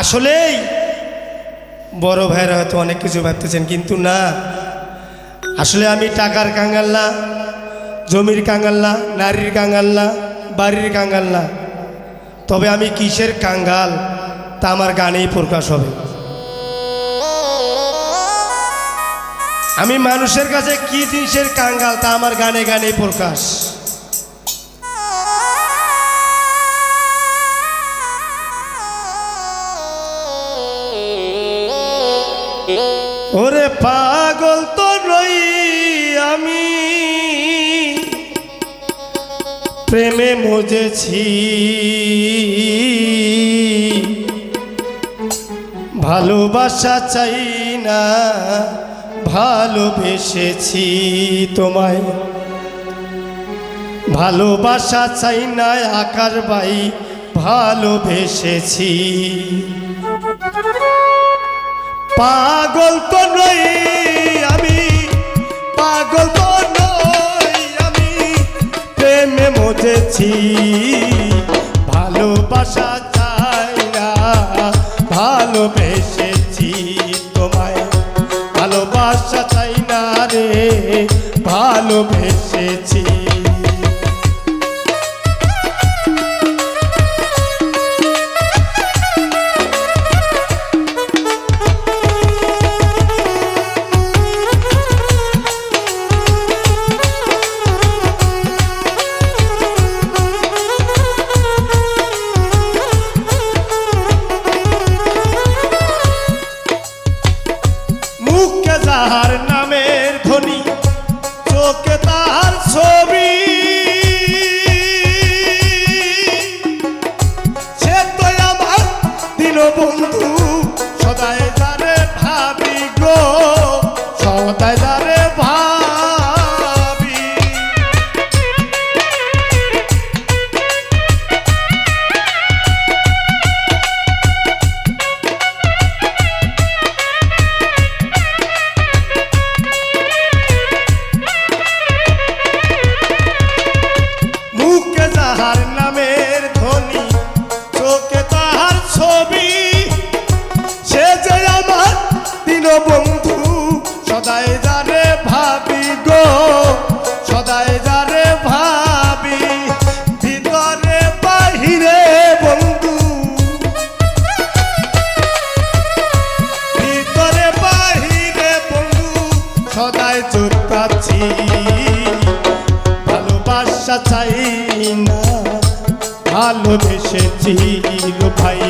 আসলেই বড় ভাইরা হয়তো অনেক কিছু ভাবতেছেন, কিন্তু না। আসলে আমি টাকার কাঙ্গাল না জমির কাঙ্গাল নারীর কাঙ্গাল বাড়ির কাঙ্গাল না তবে আমি কিসের কাঙ্গাল তা আমার গানেই প্রকাশ হবে। আমি মানুষের কাছে কি জিনিসের কাঙ্গাল তা আমার গানে গানেই প্রকাশ। ওরে পাগল তো নই আমি। প্রেমে মজেছি। ভালোবাসা চাই না, ভালোবেসেছি তোমায়। ভালোবাসা চাই না, আকার বাই, ভালোবেসেছি। পাগল তো নই আমি, পাগল তো নই আমি। প্রেমে মজেছি, ভালোবাসা চাই না ভালোবেসেছি তোমায়। ভালোবাসা চাই না রে, ভালোবেসেছি। বন্ধু, সদাই যারে ভাবি গো, সদাই যারে ভাবি, ভিতরে বাহিরে বন্ধু। ভিতরে বাহিরে বন্ধু, সদাই চোখাচ্ছি ভালোবাসা চাই না, ভালোবেসেছি ভাই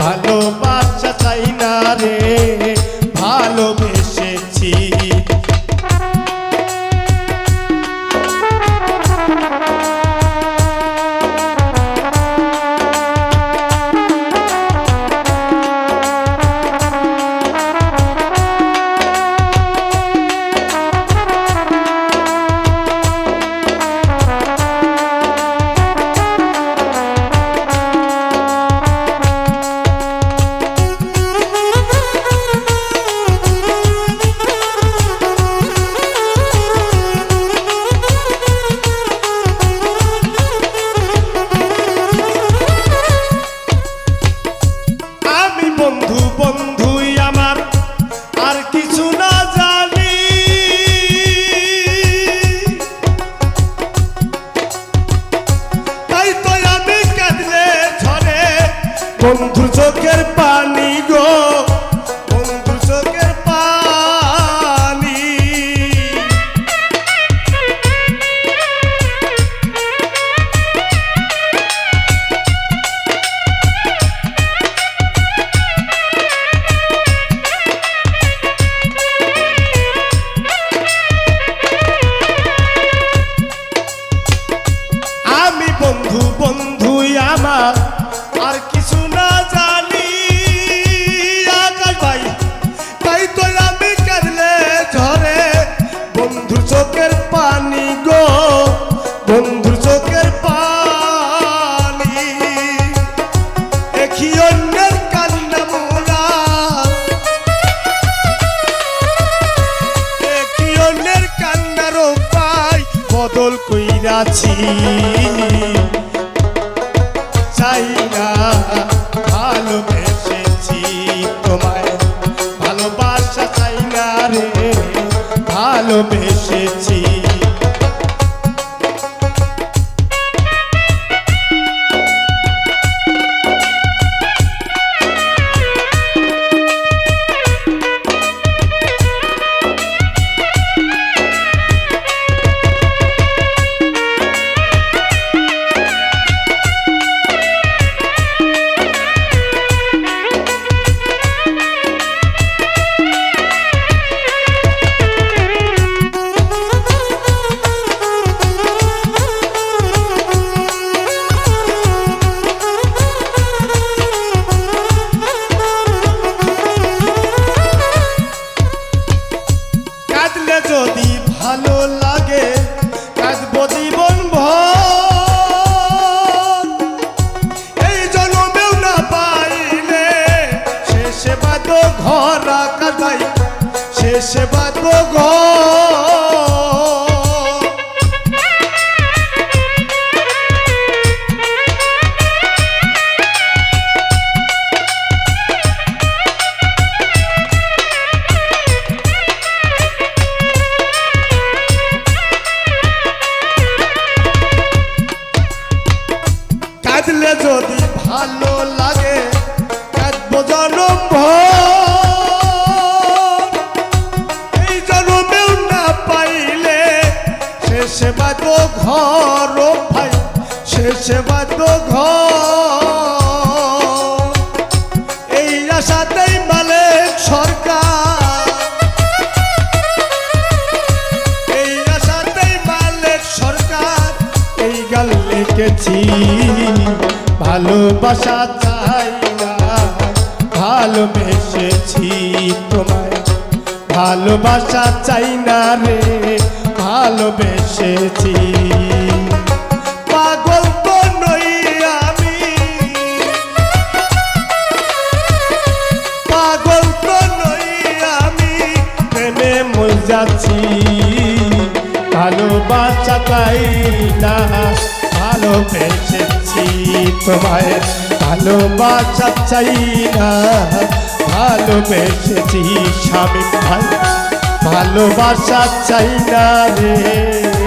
ভালোবাসা বদল কইরাছি ভালো লাগে। কাঁদবো জীবন এই জন্মেও না পাইলে শেষে ঘর ভাই শেষে বাদ ঘর শেষে বাদ ঘর ভাই, শেষে বাদ ঘর। এই আশাতেই মালিক সরকার। এই আশাতেই মালিক সরকার। এই গাল লিখেছি, ভালোবাসা চাই না। ভালোবেসেছি তোমায়, ভালোবাসা চাই না রে। ভালোবেসেছি। পাগল তো নই আমি। পাগল তো নই আমি। প্রেমে যাচ্ছি। ভালোবাসা তাই না, ভালোবেসেছি। তোমায় ভালোবাসা চাই না, ভালোবেসেছি স্বামী ভাই। ভালোবাসা চাই না রে।